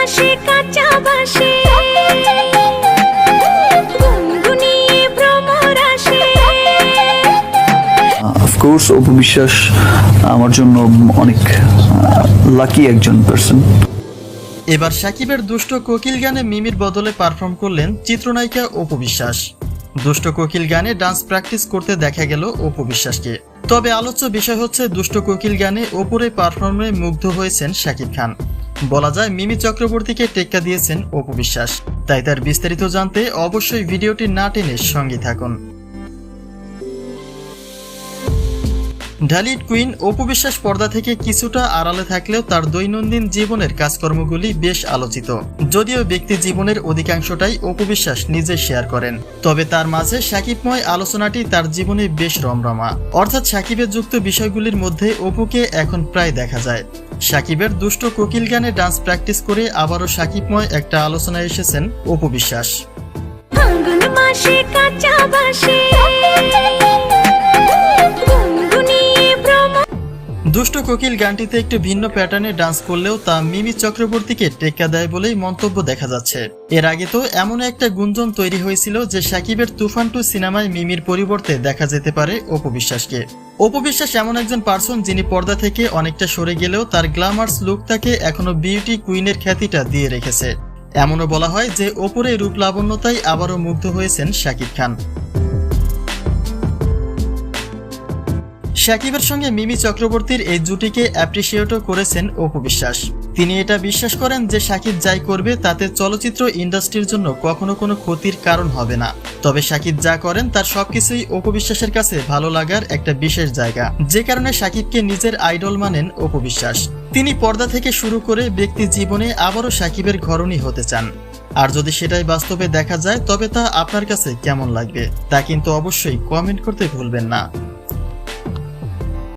মাসে কাঁচা বাসে। অপু বিশ্বাস আমার জন্য অনেক লাকি একজন পার্সন এবার সাকিবের দুষ্ট কোকিল গানে মিমির বদলে পারফর্ম করলেন চিত্রনায়িকা অপু বিশ্বাস। দুষ্ট কোকিল গানে ডান্স প্র্যাকটিস করতে দেখা গেল অপু বিশ্বাসকে। তবে আলোচ্য বিষয় হচ্ছে দুষ্ট কোকিল গানে ওপরে পারফর্মে মুগ্ধ হয়েছেন শাকিব খান। বলা যায়, মিমি চক্রবর্তীকে টেক্কা দিয়েছেন অপু বিশ্বাস। তাই তার বিস্তারিত জানতে অবশ্যই ভিডিওটি না টেনে সঙ্গে থাকুন। ঢালিউড কুইন অপু বিশ্বাস পর্দা থেকে কিছুটা আড়ালে থাকলেও তার দৈনন্দিন জীবনের কাজকর্মগুলি বেশ আলোচিত। যদিও ব্যক্তি জীবনের অধিকাংশটাই অপু বিশ্বাস নিজে শেয়ার করেন। তবে তার মাঝে সাকিবময় আলোচনাটি তার জীবনে বেশ রমরমা। অর্থাৎ সাকিবের যুক্ত বিষয়গুলির মধ্যে অপুকে এখন প্রায় দেখা যায়। সাকিবের দুষ্ট কোকিল গানে ডান্স প্র্যাকটিস করে আবারও সাকিবময় একটা আলোচনায় এসেছেন অপু বিশ্বাস। দুষ্ট কোকিল গানটিতে একটু ভিন্ন প্যাটার্নে ডান্স করলেও তা মিমি চক্রবর্তীকে টেক্কা দেয় বলেই মন্তব্য দেখা যাচ্ছে। এর আগে তো এমন একটা গুঞ্জন তৈরি হয়েছিল যে সাকিবের তুফান টু সিনেমায় মিমির পরিবর্তে দেখা যেতে পারে অপু বিশ্বাসকে। অপু বিশ্বাস এমন একজন পার্সন যিনি পর্দা থেকে অনেকটা সরে গেলেও তার গ্ল্যামার্স লুক তাকে এখনও বিউটি কুইনের খ্যাতিটা দিয়ে রেখেছে। এমনও বলা হয় যে ওপরে রূপ লাবণ্যতাই আবারও মুগ্ধ হয়েছেন শাকিব খান। শাকিবের সঙ্গে মিমি চক্রবর্তীর এই জুটিকে অ্যাপ্রিসিয়েটও করেছেন অপু বিশ্বাস। তিনি এটা বিশ্বাস করেন যে শাকিব যাই করবে, তাতে চলচ্চিত্র ইন্ডাস্ট্রির জন্য কখনো কোনো ক্ষতির কারণ হবে না। তবে শাকিব যা করেন, তার সবকিছুই অপু বিশ্বাসের কাছে ভালো লাগার একটা বিশেষ জায়গা। যে কারণে শাকিবকে নিজের আইডল মানেন অপু বিশ্বাস। তিনি পর্দা থেকে শুরু করে ব্যক্তি জীবনে আবারও শাকিবের ঘরণী হতে চান। আর যদি সেটাই বাস্তবে দেখা যায়, তবে তা আপনার কাছে কেমন লাগবে, তা কিন্তু অবশ্যই কমেন্ট করতে ভুলবেন না।